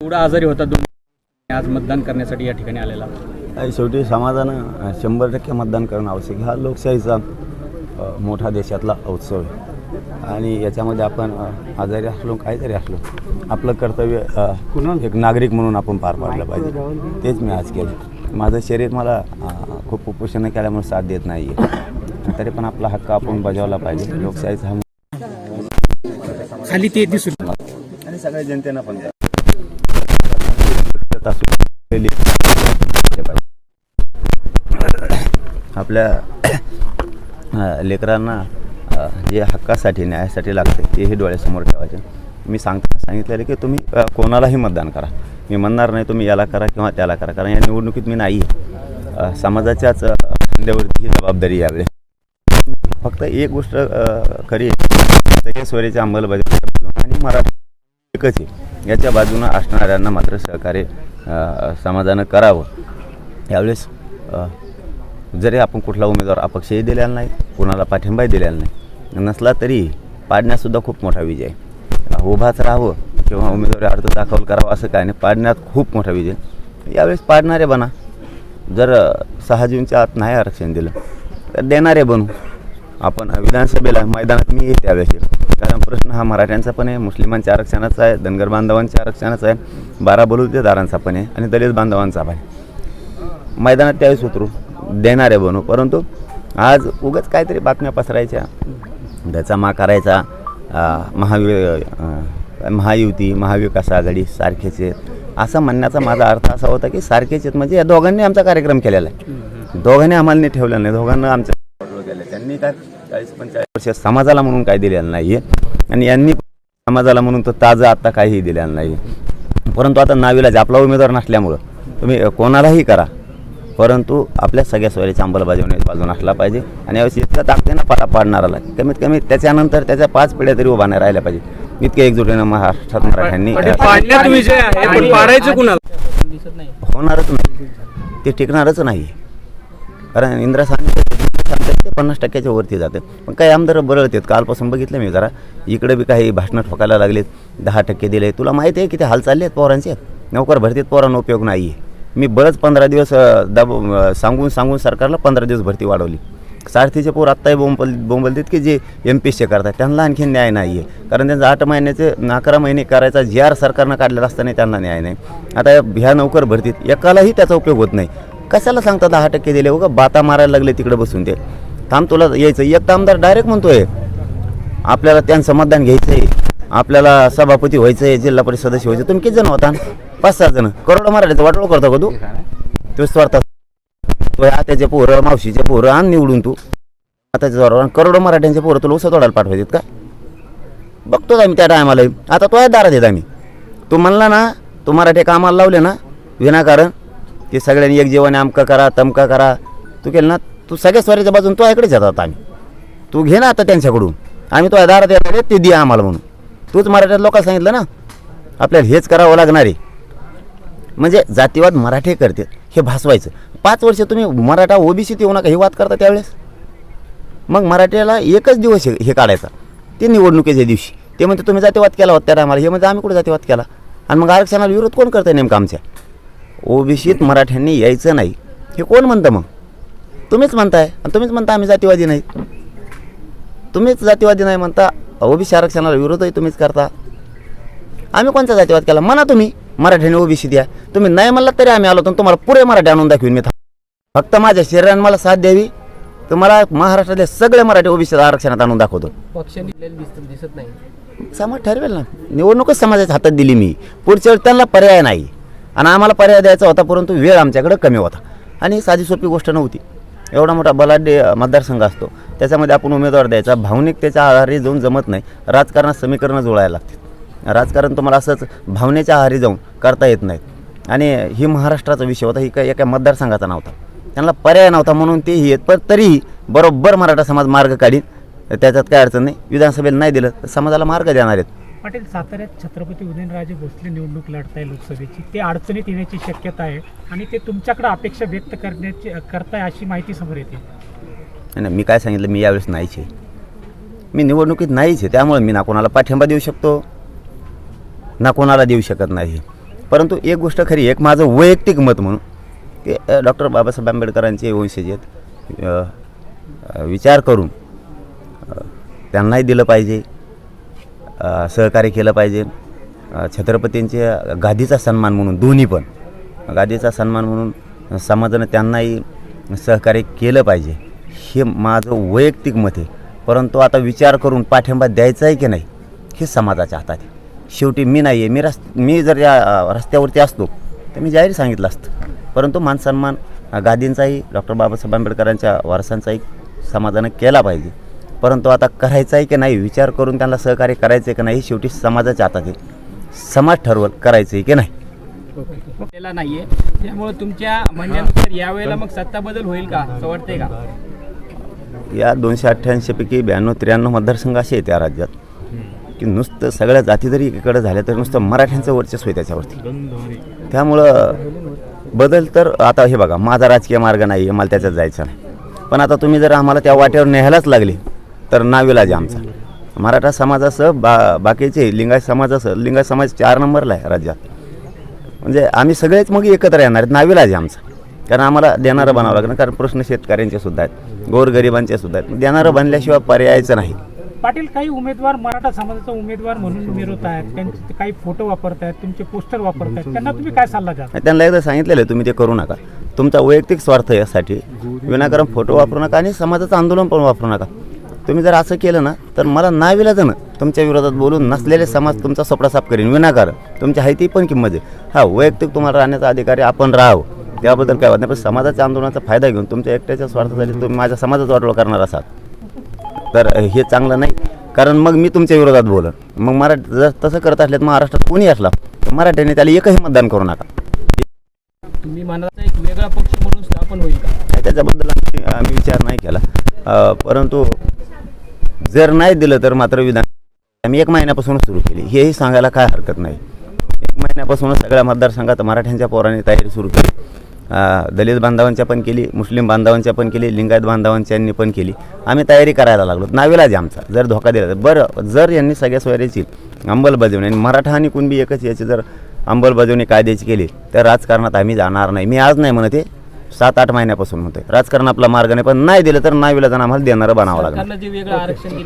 एवढा आजारी होता दोन आज मतदान करण्यासाठी या ठिकाणी आलेला शेवटी समाजानं शंभर टक्के मतदान करणं आवश्यक आहे. हा लोकशाहीचा मोठा देशातला उत्सव आहे. आणि याच्यामध्ये आपण आजारी असलो काहीतरी असलो आपलं कर्तव्य एक नागरिक म्हणून आपण पार पाडलं पाहिजे. तेच मी आज केलं. माझं शरीर मला खूप उपोषण केल्यामुळे साथ देत नाही आहे तरी पण आपला हक्क आपण बजावला पाहिजे. लोकशाहीचा हा खाली ते दिसून आणि सगळ्या जनतेनं पण द्या. आपल्या लेकरांना जे हक्कासाठी न्यायासाठी लागते तेही डोळ्यासमोर ठेवायचे. मी सांगताना सांगितलेलं की तुम्ही कोणालाही मतदान करा. मी म्हणणार नाही तुम्ही याला करा किंवा त्याला करा कारण या निवडणुकीत मी नाही आहे. समाजाच्याच खांद्यावरती ही जबाबदारी यावेळी. फक्त एक गोष्ट खरी आहे. सगळे अंमलबजावणी आणि मराठी एकच आहे. याच्या बाजूनं असणाऱ्यांना मात्र सहकार्य समाजानं करावं. यावेळेस जरी आपण कुठला उमेदवार अपक्षही दिलेला नाही कोणाला पाठिंबाही दिलेला नाही नसला तरी पाडण्यातसुद्धा खूप मोठा विजय आहे. उभाच राहावं किंवा उमेदवारी अर्ज दाखल करावा असं काय नाही पाडण्यात खूप मोठा विजय यावेळेस पाडणारे बना. जर सहा जूनच्या आत नाही आरक्षण दिलं तर देणारे बनू. आपण विधानसभेला मैदानात मी येते त्यावेळेस. कारण प्रश्न हा मराठ्यांचा पण आहे मुस्लिमांच्या आरक्षणाचा आहे धनगर बांधवांच्या आरक्षणाचा आहे बारा बलुतेदारांचा पण आहे आणि दलित बांधवांचा पण आहे. मैदानात त्यावेळेस उतरू देणारे बनू. परंतु आज उगाच काहीतरी बातम्या पसरायच्या. त्याचा मा करायचा महावि महायुती महाविकास आघाडी सारखेच. आहेत असं म्हणण्याचा माझा अर्थ असा होता की सारखेच आहेत म्हणजे या दोघांनी आमचा कार्यक्रम केलेला आहे. दोघांनी आम्हाला नाही नाही. दोघांना आमच्या त्यांनी काय चाळीस पंचेचाळीस वर्ष समाजाला म्हणून काही दिलेलं नाही आहे आणि यांनी समाजाला म्हणून तर ताजं आता काहीही दिलेलं नाही परंतु आता नावीलाज आपला उमेदवार नसल्यामुळं तुम्ही कोणालाही करा. परंतु आपल्या सगळ्या सोयीची अंमलबजावणी बाजून असला पाहिजे. आणि यावेळेस इतकं ताकदीनं पारा पाडणाराला कमीत कमी त्याच्यानंतर त्याच्या पाच पिढ्या तरी उभा नाही राहिल्या पाहिजे. इतके एकजुटीनं महाराष्ट्रात मराठ्यांनी पण ते पाडण्यात विजय आहे पण पाडायचं कुणाला? दिसत नाही होणारच नाही. ते टिकणारच नाही. कारण इंदिरा सांगतात ते पन्नास टक्क्याच्या वरती जातात. पण काही आमदार बरळतात. कालपासून बघितलं मी जरा. इकडे बी काही भाषणं ठोकायला लागलेत. दहा टक्के दिले तुला माहिती आहे किती हाल चालले आहेत पोरांचे? नोकर भरतीत पोरांना उपयोग नाही आहे मी बरंच पंधरा दिवस दाब सांगून सांगून सरकारला पंधरा दिवस भरती वाढवली. सारथीचे पोर आत्ताही बोंबल बोंबलतात की जे एम पी एसचे करतात. त्यांना आणखी न्याय नाही आहे कारण त्यांचं आठ महिन्याचे अकरा महिने करायचा जी आर सरकारनं काढलेला असताना त्यांना न्याय नाही. आता ह्या नोकर भरतीत एकालाही त्याचा उपयोग होत नाही. कशाला सांगता दहा टक्के दिले? उगा बाता मारायला लागले तिकडे बसून ते. थांब तुला यायचं एक तर आमदार डायरेक्ट म्हणतोय आपल्याला त्यांचं मतदान घ्यायचं आहे आपल्याला सभापती व्हायचं आहे जिल्हा परिषद सदस्य व्हायचं तुम्ही किती जण होता? पाच सहा जण. करोड मराठीचं वाटोळ करतो का तू? तो स्वार्थ तो आत्याचे पोरं मावशीचे पोरं आण निवडून तू. आताच्या जोरावर करोडो मराठ्यांचे पोरं तुला उसं तोडायला पाठवायचे का? बघतोच आम्ही त्या टायमाला. आता तो आहे दारात येत आम्ही. तू म्हणला ना तू मराठी कामाला लावले ना विनाकारण ते सगळ्यांनी एक जेवण आमका करा तमका करा. तू केलं ना तू सगळ्या स्वारीच्या बाजून तो इकडेच येतात आम्ही. तू घे ना आता त्यांच्याकडून. आम्ही तो दारात येणार ते दे आम्हाला म्हणून. तूच मराठ्यात लोकांना सांगितलं ना आपल्याला हेच करावं लागणार आहे. म्हणजे जातीवाद मराठी करते हे भासवायचं. पाच वर्ष तुम्ही मराठा ओबीसीत येऊ नका हे वाद करता त्यावेळेस. मग मराठ्याला एकच दिवस हे काढायचा. ते निवडणुकीच्या दिवशी. ते म्हणते तुम्ही जातीवाद केला होता त्या टायमाला. हे म्हणजे आम्ही कुठे जातीवाद केला? आणि मग आरक्षणाला विरोध कोण करतं नेमकं आमच्या? ओबीसीत मराठ्यांनी यायचं नाही. हे कोण म्हणतं मग? तुम्हीच म्हणताय आणि तुम्हीच म्हणता आम्ही जातीवादी नाही. तुम्हीच जातीवादी नाही म्हणता ओबीसी आरक्षणाला विरोधही तुम्हीच करता. आम्ही कोणता जातीवाद केला? म्हणा तुम्ही. मराठ्याने ओबीसी द्या. तुम्ही नाही म्हणला तरी आम्ही आलो तर तुम्हाला पुरे मराठी आणून दाखवीन मी फक्त माझ्या शरीराने मला साथ द्यावी. तर मला महाराष्ट्रातले सगळे मराठी ओबीसी आरक्षणात आणून दाखवतो. दिसत नाही. समाज ठरवेल ना. निवडणूकच समाजाच्या हातात दिली मी. पुढच्या वेळी त्यांना पर्याय नाही. आणि आम्हाला पर्याय द्यायचा होता परंतु वेळ आमच्याकडे कमी होता. आणि साधी सोपी गोष्ट नव्हती. एवढा मोठा बलाढ्य मतदारसंघ असतो. त्याच्यामध्ये आपण उमेदवार द्यायचा. भावनिकतेच्या आधारे जाऊन जमत नाही. राजकारणात समीकरणं जुळायला लागतात राजकारण तुम्हाला असंच भावनेच्या आहारी जाऊन करता येत नाही. आणि ही महाराष्ट्राचा विषय होता. ही काही एका मतदारसंघाचा नव्हता. त्यांना पर्याय नव्हता म्हणून तेही येत पण तरीही बरोबर मराठा समाज मार्ग काढीन. त्याच्यात काय अडचण नाही. विधानसभेला नाही दिलं तर समाजाला मार्ग देणार आहेत. पाटील साताऱ्यात छत्रपती उदयनराजे भोसले निवडणूक लढताय लोकसभेची. ते अडचणीत येण्याची शक्यता आहे आणि ते तुमच्याकडे अपेक्षा व्यक्त करण्याची करताय अशी माहिती समोर येते. नाही मी काय सांगितलं मी यावेळेस नाहीच आहे. मी निवडणुकीत नाहीच आहे त्यामुळे मी ना कोणाला पाठिंबा देऊ शकतो ना कोणाला देऊ शकत नाही. परंतु एक गोष्ट खरी एक माझं वैयक्तिक मत म्हणून की डॉक्टर बाबासाहेब आंबेडकरांचे वंशज आहेत. विचार करून त्यांनाही दिलं पाहिजे. सहकार्य केलं पाहिजे. छत्रपतींचे छत्रपतींच्या गादीचा सन्मान म्हणून दोन्ही पण. गादीचा सन्मान म्हणून समाजानं त्यांनाही सहकार्य केलं पाहिजे. हे माझं वैयक्तिक मत आहे. परंतु आता विचार करून पाठिंबा द्यायचा आहे की नाही हे समाजाच्या हातात आहे. शेवटी मी नाही आहे मी रस् मी जर या रस्त्यावरती असतो तर मी जाहीर सांगितलं असतं. परंतु मानसन्मान गादींचाही डॉक्टर बाबासाहेब आंबेडकरांच्या वारसांचाही समाजानं केला पाहिजे. परंतु आता करायचं आहे की नाही विचार करून त्यांना सहकार्य करायचं आहे की नाही हे शेवटी समाजाच्या हातात आहे. समाज ठरवल करायचं आहे की नाही. केला नाहीये. त्यामुळे तुमच्या म्हणण्यानुसार यावेळेला मग सत्ता बदल होईल का? असं वाटतंय का? या दोनशे अठ्ठ्याऐंशीपैकी ब्याण्णव त्र्याण्णव मतदारसंघ असे आहेत या राज्यात. की नुसतं सगळ्या जाती जरी एकीकडे झाल्या तरी नुसतं मराठ्यांचं वर्चस्व आहे त्याच्यावरती. त्यामुळं बदल तर आता हे बघा माझा राजकीय मार्ग नाही आहे मला त्याच्यात जायचं नाही. पण आता तुम्ही जर आम्हाला त्या वाटेवर न्यायलाच लागले तर नाविलाज आहे आमचा. मराठा समाजासह बा बाकीचे लिंगायत समाजासह लिंगायत समाज चार नंबरला आहे राज्यात. म्हणजे आम्ही सगळेच मग एकत्र येणार आहेत. नाविलाज आमचा. कारण आम्हाला देणारं बनावं लागणार. कारण प्रश्न शेतकऱ्यांचे सुद्धा आहेत. गोरगरिबांचे सुद्धा आहेत. देणारं बनल्याशिवाय पर्यायचं नाही. पाटील काही उमेदवार मराठा समाजाचा उमेदवार म्हणून मिरवत आहेत. त्यांचे काही फोटो वापरत आहेत. तुमचे पोस्टर वापरत आहेत. त्यांना तुम्ही काय सल्ला द्याल? त्यांना एकदा सांगितलेलं आहे तुम्ही ते करू नका. तुमचा वैयक्तिक स्वार्थ यासाठी विनाकारण फोटो वापरू नका आणि समाजाचं आंदोलन पण वापरू नका. तुम्ही जर असं केलं ना तर मला नाविलाजानं तुमच्या विरोधात बोलून नसलेले समाज तुमचा सोपडा साफ करीन. विनाकारण. तुमच्या हायती पण किंमत आहे. हा वैयक्तिक तुम्हाला राहण्याचा अधिकारी आपण राहावं. त्याबद्दल काय वाटत नाही पण समाजाच्या आंदोलनाचा फायदा घेऊन तुमच्या एकट्याच्या स्वार्थासाठी तुम्ही माझ्या समाजाचा वाटोळ करणार असाल. तर हे चांगलं नाही. कारण मग मी तुमच्या विरोधात बोलन. मग मराठी जर तसं करत असल्यात महाराष्ट्रात कोणी असला तर मराठ्याने त्याला एकही मतदान करू नका. तुम्ही एक वेगळा पक्ष म्हणून स्थापन होईल का? त्याच्याबद्दल आम्ही विचार नाही केला. परंतु जर नाही दिलं तर मात्र विधान आम्ही एक महिन्यापासूनच सुरू केली. हेही सांगायला काय हरकत नाही. एक महिन्यापासूनच सगळ्या मतदारसंघात मराठ्यांच्या पोरांनी तयारी सुरू केली. दलित बांधवांच्या पण केली मुस्लिम बांधवांच्या पण केली लिंगायत बांधवांच्यांनी पण केली. आम्ही तयारी करायला लागलो. नाविलाज आमचा जर धोका दिला तर. बरं जर यांनी सगळ्या सोयऱ्याची अंमलबजावणी आणि मराठा आणि कुणबी एकच याची जर अंमलबजावणी कायद्याची केली तर राजकारणात आम्ही जाणार नाही. मी आज नाही म्हणत आहे सात आठ महिन्यापासून होते राजकारण आपला मार्ग नाही पण नाही दिलं तर नाविलाज आम्हाला देणारं बनावं लागणार. जे वेगळं आरक्षण